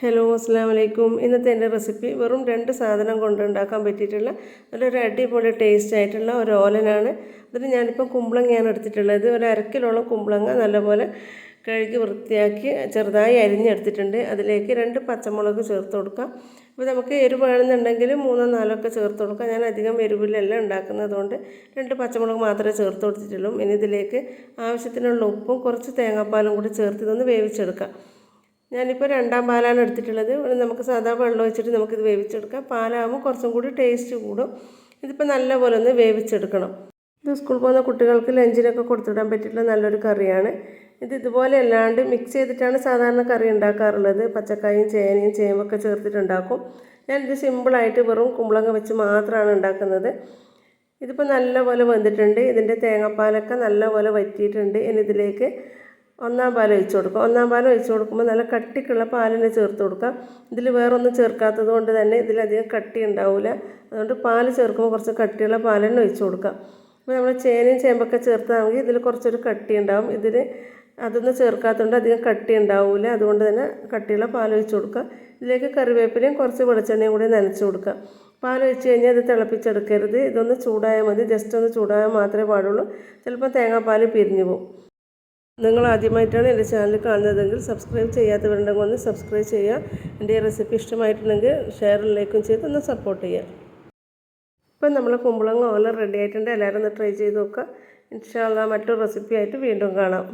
Hello അസ്സാം വലൈക്കും ഇന്നത്തെ എന്റെ റെസിപ്പി വെറും രണ്ട് സാധനം കൊണ്ട് ഉണ്ടാക്കാൻ പറ്റിയിട്ടുള്ള നല്ലൊരു അടിപൊളി ടേസ്റ്റ് ആയിട്ടുള്ള ഒരു ഓലനാണ്. അതിന് ഞാനിപ്പം കുമ്പളങ്ങയാണ് എടുത്തിട്ടുള്ളത്. ഒരു അരക്കിലോളം കുമ്പളങ്ങ നല്ലപോലെ കഴുകി വൃത്തിയാക്കി ചെറുതായി അരിഞ്ഞെടുത്തിട്ടുണ്ട്. അതിലേക്ക് രണ്ട് പച്ചമുളക് ചേർത്ത് കൊടുക്കാം. അപ്പോൾ നമുക്ക് എരിവ് വേണമെന്നുണ്ടെങ്കിൽ മൂന്നോ നാലോ ഒക്കെ ചേർത്ത് കൊടുക്കാം. ഞാൻ അധികം എരിവിലല്ല ഉണ്ടാക്കുന്നതുകൊണ്ട് രണ്ട് പച്ചമുളക് മാത്രമേ ചേർത്ത് കൊടുത്തിട്ടുള്ളൂ. ഇനി ഇതിലേക്ക് ആവശ്യത്തിനുള്ള ഉപ്പും കുറച്ച് തേങ്ങാപ്പാലും കൂടി ചേർത്ത് ഇതൊന്ന് വേവിച്ചെടുക്കാം. ഞാനിപ്പോൾ രണ്ടാം പാലാണ് എടുത്തിട്ടുള്ളത്. നമുക്ക് സാധാ വെള്ളം ഒഴിച്ചിട്ട് നമുക്കിത് വേവിച്ചെടുക്കാം. പാലാകുമ്പോൾ കുറച്ചും കൂടി ടേസ്റ്റ് കൂടും. ഇതിപ്പോൾ നല്ലപോലെ ഒന്ന് വേവിച്ചെടുക്കണം. ഇത് സ്കൂളിൽ പോകുന്ന കുട്ടികൾക്ക് ലഞ്ചിനൊക്കെ കൊടുത്തിടാൻ പറ്റിയിട്ടുള്ള നല്ലൊരു കറിയാണ്. ഇത് ഇതുപോലെ അല്ലാണ്ട് മിക്സ് ചെയ്തിട്ടാണ് സാധാരണ കറി ഉണ്ടാക്കാറുള്ളത്. പച്ചക്കായും ചേനയും ചേമ്പൊക്കെ ചേർത്തിട്ടുണ്ടാക്കും. ഞാനിത് സിമ്പിളായിട്ട് വെറും കുമ്പളങ്ങ വെച്ച് മാത്രമാണ് ഉണ്ടാക്കുന്നത്. ഇതിപ്പോൾ നല്ലപോലെ വെന്തിട്ടുണ്ട് ഇതിന്റെ തേങ്ങാപ്പാലൊക്കെ നല്ലപോലെ വറ്റിയിട്ടുണ്ട്. ഇനി ഇതിലേക്ക് ഒന്നാം പാൽ ഒഴിച്ച് കൊടുക്കുക. ഒന്നാം പാൽ ഒഴിച്ച് കൊടുക്കുമ്പോൾ നല്ല കട്ടിക്കുള്ള പാലിനെ ചേർത്ത് കൊടുക്കുക. ഇതിൽ വേറൊന്നും ചേർക്കാത്തത് കൊണ്ട് തന്നെ ഇതിലധികം കട്ടി ഉണ്ടാവില്ല അതുകൊണ്ട് പാൽ ചേർക്കുമ്പോൾ കുറച്ച് കട്ടിയുള്ള തന്നെ ഒഴിച്ച് കൊടുക്കുക. അപ്പോൾ നമ്മൾ ചേനയും ചേമ്പൊക്കെ ചേർത്താണെങ്കിൽ ഇതിൽ കുറച്ചൊരു കട്ടി ഉണ്ടാവും. ഇതിൽ അതൊന്നും ചേർക്കാത്തതുകൊണ്ട് അധികം കട്ടി ഉണ്ടാവില്ല അതുകൊണ്ട് തന്നെ കട്ടിയുള്ള പാൽ ഒഴിച്ച് കൊടുക്കുക. ഇതിലേക്ക് കറിവേപ്പിലയും കുറച്ച് വെളിച്ചെണ്ണയും കൂടി നനച്ച് കൊടുക്കുക. പാൽ ഒഴിച്ച് കഴിഞ്ഞാൽ ഇത് തിളപ്പിച്ചെടുക്കരുത്. ഇതൊന്ന് ചൂടായാൽ മതി. ജസ്റ്റ് ഒന്ന് ചൂടായാൽ മാത്രമേ പാടുള്ളൂ. ചിലപ്പോൾ തേങ്ങാപ്പാൽ പിരിഞ്ഞു പോകും നിങ്ങൾ ആദ്യമായിട്ടാണ് എന്റെ ചാനൽ കാണുന്നതെങ്കിൽ സബ്സ്ക്രൈബ് ചെയ്യാത്തവരുണ്ടെങ്കിൽ ഒന്ന് സബ്സ്ക്രൈബ് ചെയ്യുക. എന്റെ റെസിപ്പി ഇഷ്ടമായിട്ടുണ്ടെങ്കിൽ ഷെയറിലേക്കും ചെയ്ത് ഒന്ന് സപ്പോർട്ട് ചെയ്യുക. ഇപ്പം നമ്മൾ കുമ്പളങ്ങ ഓല റെഡി ആയിട്ടുണ്ട്. എല്ലാവരും ഒന്ന് ട്രൈ ചെയ്ത് നോക്കുക. ഇൻഷാല്ല മറ്റൊരു റെസിപ്പി ആയിട്ട് വീണ്ടും കാണാം.